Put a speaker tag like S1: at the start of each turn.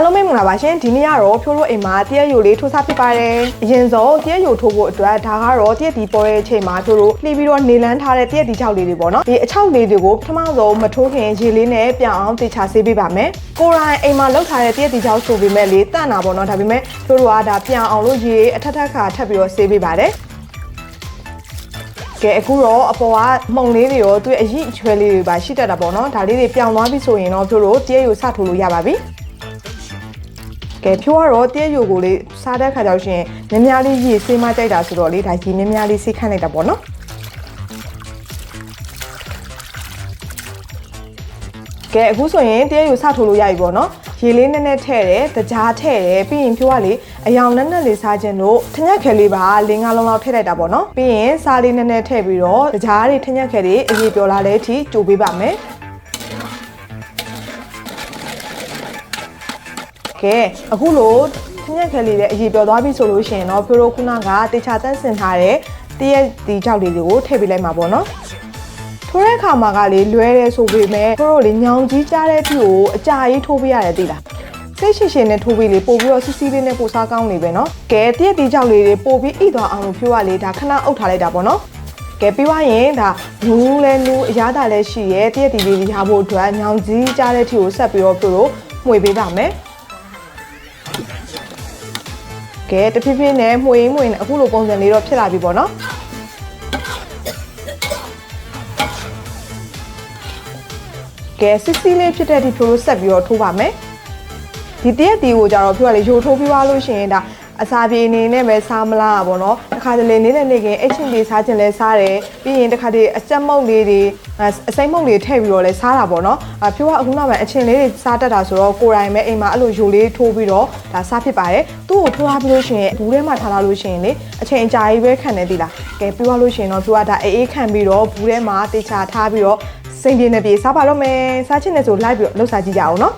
S1: အားလုံးပဲမင်္ဂလာပါရှင်ဒီနေ့ကတော့ဖြိုးတို့အိမ်မှာတရက်ယိုလေးထိုးစားဖြစ်ပါတယ်အရင်ဆုံးတရက်ယိုထိုးဖို့အတွက်ဒါကတော့တရက်ဒီပေါ်တဲ့အချိန်မှာဖြိုးတို့လှီးပြီးတော့နေလန်းထားတဲ့တရက်ဒီချောက်လေးတွေပေါ့နော်ဒီအချောက်လေးတွေကိုပထမဆုံးမထိုးခင်ရေလေးနဲ့ပြန်အောင်တေချာဆေးပေးပါမယ်ကိုရိုင်းအိမ်မှာလောက်ထားတဲ့တရက်ဒီချောက်ဆိုပေမဲ့လေတန့်တာပေါ့နော်ဒါပေမဲ့ဖြိုးတို့ကဒါပြန်အောင်လို့ရေအထက်ထက်ခါထပ်ပြီးတော့ဆေးပေးပါတယ်ကဲအခုတော့အပေါ်ကမှုံလေးတွေရောသူ့ရဲ့အရည်အချွဲလေးတွေပါရှိတတ်တာပေါ့နော်ဒါလေးတွေပြောင်းသွားပြီဆိုရင်တော့ဖြိုးတို့တရက်ယိုစထိုးလို့ရပါပြီ ကဲဖြိုးကတော့တည့်ယူကိုလေးစားတဲ့ခါကျတော့ရှင်မြင်းများလေးရေဆေးမကြိုက်တာဆိုတော့လေဒါကြီးမြင်းများလေးဆေးခန့်လိုက်တာပေါ့နော်ကဲအခုဆိုရင်တည့်ယူစထိုးလို့ရပြီပေါ့နော်ရေလေးနည်းနည်းထည့်တယ်တကြားထည့်တယ်ပြီးရင်ဖြိုးကလေအယောင်နက်နက်လေးစားခြင်းတို့ထညက်ခဲလေးပါ၄၅လုံးလောက်ထည့်လိုက်တာပေါ့နော်ပြီးရင်စားလေးနည်းနည်းထည့်ပြီးတော့တကြားတွေထညက်ခဲလေးအရေးပြောလာတဲ့အထိကြိုပေးပါမယ် ကဲအခုလိုထညက်ခဲလေးလည်းအရေးပြောသွားပြီဆိုလို့ရှိရင်တော့ဖြိုးတို့ခုနကတေချာတန့်စင်ထားတဲ့တရက်ဒီကြောက်လေးတွေကိုထည့်ပေးလိုက်မှာပေါ့နော်ထိုးတဲ့အခါမှာကလေလွဲတယ်ဆိုပေမဲ့ဖြိုးတို့လေညောင်ကြီးကြားတဲ့အထိကိုအကြာကြီးထိုးပေးရတယ်သိလားစိတ်ရှိရှိနဲ့ထိုးပေးလေပို့ပြီးတော့စီစီလေးနဲ့ပို့စားကောင်းနေပဲเนาะကဲတရက်ဒီကြောက်လေးတွေပို့ပြီးဣသွားအောင်လို့ဖြိုးရလေဒါခဏအုပ်ထားလိုက်တာပေါ့နော်ကဲပြီးွားရင်ဒါနူးလဲနူးအရသာလဲရှိရဲတရက်ဒီလေးရဖို့အတွက်ညောင်ကြီးကြားတဲ့အထိကိုဆက်ပြီးတော့ဖြိုးတို့မှွေပေးပါမယ် ကဲတဖြည်းဖြည်းနဲ့မှွေရင်းမှွေနဲ့အခုလိုပုံစံလေးတော့ဖြစ်လာပြီပေါ့နော်ကဲစစ်စီးလေးဖြစ်တဲ့အထိဖြိုးလို့ဆက်ပြီးတော့ထိုးပါမယ်ဒီတရက်တီကိုကြတော့ဖြိုးကလေရိုးထိုးပြီးသွားလို့ရှိရင်ဒါ အစာပြေအနေနဲ့ပဲစားမလားပေါ့နော်တစ်ခါတလေနေနဲ့နေခင်အချင်းလေးစားခြင်းလဲစားတယ်ပြီးရင်တစ်ခါတည်းအစက်မုတ်လေးတွေအစိမ့်မုတ်လေးထည့်ပြီးတော့လဲစားတာပေါ့နော်အဖြိုးကအခုနောက်ပိုင်းအချင်းလေးတွေစားတတ်တာဆိုတော့ကိုယ်တိုင်ပဲအိမ်မှာအဲ့လိုရိုးလေးထိုးပြီးတော့ဒါစားဖြစ်ပါတယ်သူ့ကိုထိုးထားပြီးလို့ရှိရင်ဘူးထဲမှာထားလာလို့ရှိရင်လေအချိန်အကြာကြီးပဲခံနေသေးလားကဲပြီးသွားလို့ရှိရင်တော့ဖြိုးကဒါအေးအေးခံပြီးတော့ဘူးထဲမှာတေချာထားပြီးတော့စိမ့်ပြင်းနေပြေစားပါတော့မယ်စားချင်တယ်ဆိုလိုက်ပြီးတော့လှုပ်စားကြည့်ကြအောင်နော်